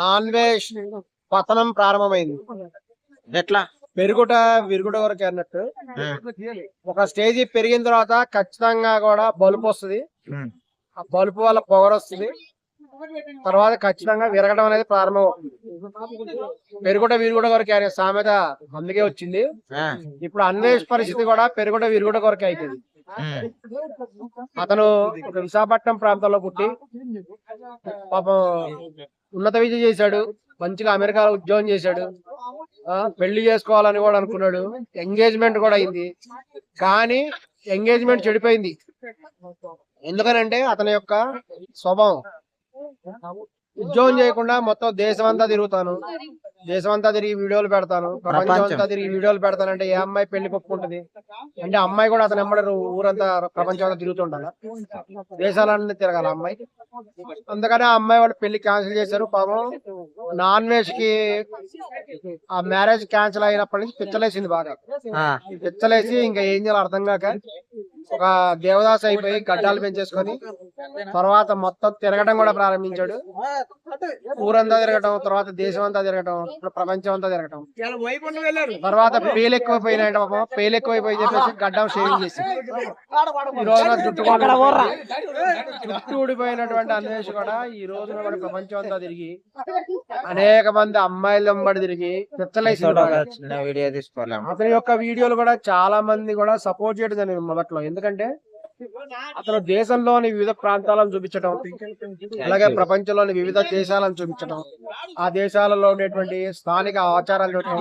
Non veg పతనం ప్రారంభమైంది. ఎట్లా? పెరుగుట విరుగుట వరకు అన్నట్టు. ఒక స్టేజ్ పెరిగిన తర్వాత ఖచ్చితంగా కూడా బలుపు వస్తుంది. ఆ బలుపు వల్ల పొగరు వస్తుంది. తర్వాత ఖచ్చితంగా విరగడం అనేది ప్రారంభం. అవుతుంది పెరుగుట విరుగుట కొరకే అనే సామెత అందుకే వచ్చింది. ఇప్పుడు అన్వేష్ పరిస్థితి కూడా పెరుగుట విరుగుట కొరకే అయిపోయింది. అతను విశాఖపట్నం ప్రాంతంలో పుట్టి పాపం ఉన్నత విద్య చేశాడు మంచిగా అమెరికాలో ఉద్యోగం చేశాడు పెళ్ళి చేసుకోవాలని కూడా అనుకున్నాడు. ఎంగేజ్మెంట్ కూడా అయింది. కానీ ఎంగేజ్మెంట్ చెడిపోయింది. ఎందుకనంటే అతని యొక్క స్వభావం. ఉద్యోగం చేయకుండా మొత్తం దేశం అంతా తిరుగుతాను. దేశం అంతా తిరిగి వీడియోలు పెడతాను. ప్రపంచం. అంతా తిరిగి వీడియోలు పెడతానంటే ఏ అమ్మాయి పెళ్ళి ఒప్పుకుంటది అంటే అమ్మాయి కూడా అతను ఎమ్మడ ఊరంతా ప్రపంచం అంతా తిరుగుతుండాలి? దేశాలన్నీ తిరగాలి అమ్మాయి? అందుకని ఆ అమ్మాయి వాళ్ళు పెళ్ళి క్యాన్సిల్ చేశారు. పాపం నాన్ వెజ్కి ఆ మ్యారేజ్ క్యాన్సిల్ అయినప్పటి నుంచి పిచ్చలేసింది బాగా. పిచ్చలేసి ఇంకా ఏం చేయాలో అర్థం కాక ఒక దేవదాస్ అయిపోయి గడ్డాలు పెంచేసుకొని తర్వాత మొత్తం తిరగడం కూడా ప్రారంభించాడు. ఊరంతా తిరగటం తర్వాత దేశం అంతా తిరగటం. ప్రపంచం అంతా తిరగటం తర్వాత పేలు ఎక్కువైపోయినాయంట పాపం పేలు ఎక్కువైపోయి చెప్పేసి గడ్డం షేవింగ్ చేసి. ఈ రోజున జుట్టు కూడా జుట్టు ఊడిపోయినటువంటి అన్వేష్ కూడా ఈ రోజున కూడా ప్రపంచం అంతా తిరిగి అనేక మంది అమ్మాయిల వెంబడి తిరిగి పిచ్చలేసి అతని యొక్క వీడియోలు కూడా చాలా మంది కూడా సపోర్ట్ చేయడం జరిగింది మొదట్లో. ఎందుకంటే అతను దేశంలోని వివిధ ప్రాంతాలను చూపించడం అలాగే ప్రపంచంలోని వివిధ దేశాలను చూపించడం ఆ దేశాలలో ఉండేటువంటి స్థానిక ఆచారాలు చూడటం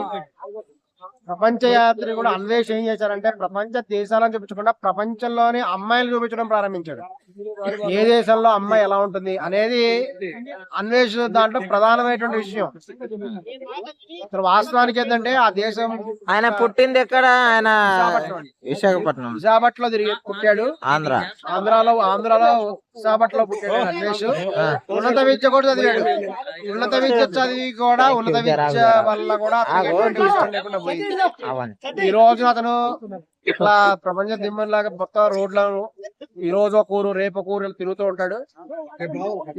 ప్రపంచ యాత్రి కూడా అన్వేషణ ఏం చేశారంటే ప్రపంచ దేశాలను చూపించకుండా ప్రపంచంలోని అమ్మాయిలు చూపించడం ప్రారంభించాడు. ఏ దేశంలో అమ్మాయి ఎలా ఉంటుంది అనేది అన్వేష్ దాంట్లో ప్రధానమైనటువంటి విషయం. అసలు వాస్తవానికి ఏంటంటే ఆ దేశం ఆయన పుట్టింది ఎక్కడ? ఆయన విశాఖపట్నం. విశాఖపట్నం. విశాఖపట్నంలో తిరిగి పుట్టాడు. ఆంధ్ర. ఆంధ్రాలో ఆంధ్రాలో విశాఖపట్నంలో పుట్టాడు అన్వేష్. ఉన్నత విద్య కూడా చదివాడు. ఉన్నత విద్య చదివి కూడా ఉన్నత విద్య వల్ల కూడా ఈ రోజు అతను ఇట్లా ప్రపంచ దిమ్మలాగా మొత్తం రోడ్లను ఈ రోజు ఒక ఊరు రేపు ఒక ఊరు తిరుగుతూ ఉంటాడు.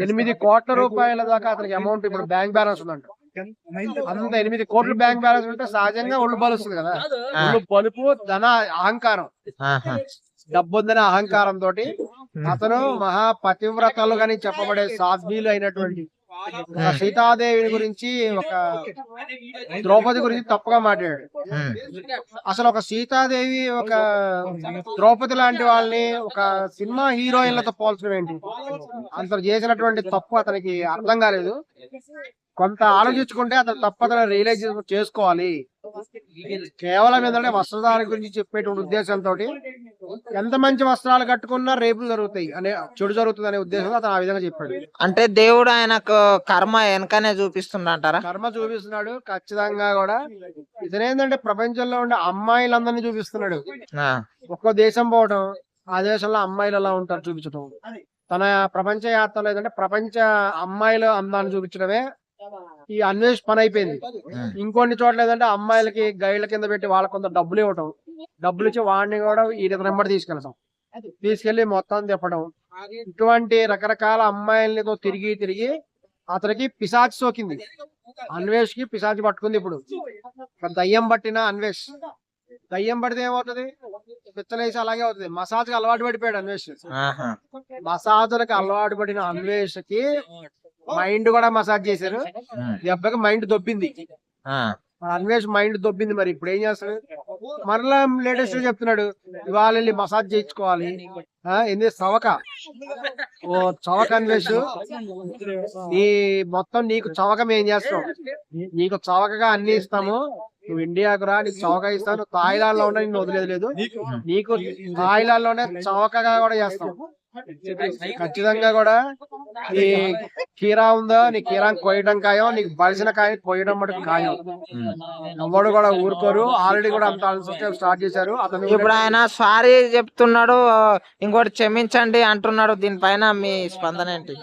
ఎనిమిది కోట్ల రూపాయల దాకా అతనికి అమౌంట్ ఇప్పుడు బ్యాంక్ బ్యాలెన్స్ ఉందంట. అంత ఎనిమిది కోట్ల బ్యాంక్ బ్యాలెన్స్ ఉంటే సహజంగా ఒళ్ళు బలుస్తుంది కదా. ఒళ్ళు బలుపు ధన అహంకారం. ఆహా. డబ్బు ఉందనే అహంకారం తోటి అతను మహా పతివ్రతలు అని చెప్పబడే సాధ్వీలు అయినటువంటి ఒక సీతాదేవి గురించి ఒక ద్రౌపది గురించి తప్పుగా మాట్లాడాడు. ఉమ్, అసలు ఒక సీతాదేవి ఒక ద్రౌపది లాంటి వాళ్ళని ఒక సినిమా హీరోయిన్లతో పోల్చడం ఏంటి? అతను చేసినటువంటి తప్పు అతనికి అర్థం కాలేదు. కొంత ఆలోచించుకుంటే అతను తప్పు అతను రియలైజ్ చేసుకోవాలి. కేవలం ఏంటంటే వస్త్రధారణ గురించి చెప్పేటువంటి ఉద్దేశంతో ఎంత మంచి వస్త్రాలు కట్టుకున్నా రేపులు జరుగుతాయి అనే చెడు జరుగుతుంది అనే ఉద్దేశంతో అతను ఆ విధంగా చెప్పాడు. అంటే దేవుడు ఆయనకు కర్మ వెనకనే చూపిస్తుండంటారా కర్మ చూపిస్తున్నాడు ఖచ్చితంగా కూడా. ఇతనేంటంటే ప్రపంచంలో ఉండే అమ్మాయిలందరినీ చూపిస్తున్నాడు. ఆ, ఒక్కో దేశం పోవడం ఆ దేశంలో అమ్మాయిలు ఎలా ఉంటారు చూపించడం తన ప్రపంచ యాత్రలో ఏంటంటే ప్రపంచ అమ్మాయిల అందాన్ని చూపించడమే ఈ అన్వేష్ పని అయిపోయింది. ఇంకొన్ని చోట్ల ఏంటంటే అమ్మాయిలకి గైడ్ల కింద పెట్టి వాళ్ళకి కొంత డబ్బులు ఇవ్వటం. డబ్బులు ఇచ్చి వాడిని కూడా ఈ నెంబర్ తీసుకెళ్ళటం తీసుకెళ్ళి మొత్తం తిప్పడం ఇటువంటి రకరకాల అమ్మాయిలతో తిరిగి తిరిగి అతనికి పిశాచి సోకింది. అన్వేష్కి పిశాచి పట్టుకుంది ఇప్పుడు. దయ్యం పట్టిన అన్వేష్. దయ్యం పడితే ఏమవుతుంది? పిచ్చలేసి అలాగే అవుతుంది. మసాజ్కి అలవాటు పడిపోయాడు అన్వేష్. ఆహా. మసాజులకు అలవాటు పడిన అన్వేష్కి మైండ్ కూడా మసాజ్ చేశారు. ఉమ్, దెబ్బకి మైండ్ దొబ్బింది. ఆ, మరి అన్వేష్ మైండ్ దొబ్బింది మరి ఇప్పుడు ఏం చేస్తాడు? మరలా లేటెస్ట్ చెప్తున్నాడు ఇవాళ వెళ్ళి మసాజ్ చేయించుకోవాలి. ఆ, ఏంది? చవక. ఓ చవక అన్వేష్. నీ మొత్తం నీకు చవక మేము చేస్తాం? నీకు చవకగా అన్ని ఇస్తాము. నువ్వు ఇండియాకు రా నీకు చవక ఇస్తాను. థాయిలాండ్లో ఉన్నా నిన్ను వదిలేదు లేదు. నీకు థాయిలాండ్లోనే చవకగా కూడా చేస్తాం. ఖచ్చితంగా కూడా నీ కీరా ఉందో? నీ కీరా కోయడం ఖాయం నీకు బలిసిన కాయ కోయడం మటుకు ఖాయం ఉమ్. ఎవ్వడు కూడా ఊరుకోరు. ఆల్రెడీ కూడా అంత స్టార్ట్ చేశారు. అతను ఇప్పుడు ఆయన సారీ చెప్తున్నాడు. ఇంకోటి క్షమించండి అంటున్నాడు. దీనిపైన మీ స్పందన ఏంటి?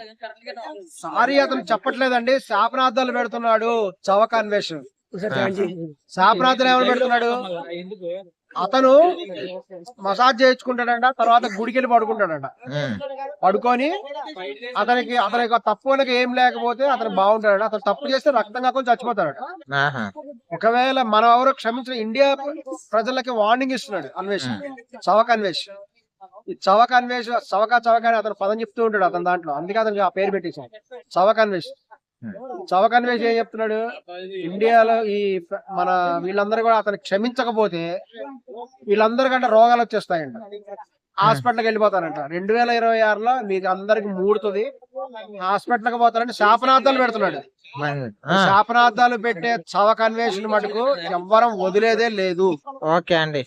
సారీ అతను చెప్పట్లేదండి. శాపనార్థాలు పెడుతున్నాడు. చవక అన్వేష్ శాపనార్థాలు ఏమని పెడుతున్నాడు? అతను మసాజ్ చేయించుకుంటాడంట తర్వాత గుడికి వెళ్ళి పడుకుంటాడంట. పడుకొని అతనికి అతని తప్పులకు ఏం లేకపోతే అతను బాగుంటాడు అతను తప్పు చేస్తే రక్తం కాకుండా చచ్చిపోతాడు ఒకవేళ మనం ఎవరో క్షమించిన ఇండియా ప్రజలకి వార్నింగ్ ఇస్తున్నాడు అన్వేష్. చవక అన్వేష్. ఈ చవక అన్వేష్ చవక చవక అని అతను పదం చెప్తూ ఉంటాడు అతని దాంట్లో. అందుకే అతనికి ఆ పేరు పెట్టేశాడు. చవక అన్వేష్. చవక అన్వేష్ ఏం చెప్తున్నాడు? ఇండియాలో ఈ మన వీళ్ళందరూ కూడా అతను క్షమించకపోతే వీళ్ళందరికంటే రోగాలు వచ్చేస్తాయంట. హాస్పిటల్కి వెళ్ళిపోతారంట రెండు వేల ఇరవై ఆరులో మీకు అందరికి మూడుతుంది. హాస్పిటల్కి పోతారంటే శాపనార్థాలు పెడుతున్నాడు. ఆ, శాపనార్థాలు పెట్టే చవక అన్వేషణ మటుకు ఎవ్వరం వదిలేదే లేదు. ఓకే అండి.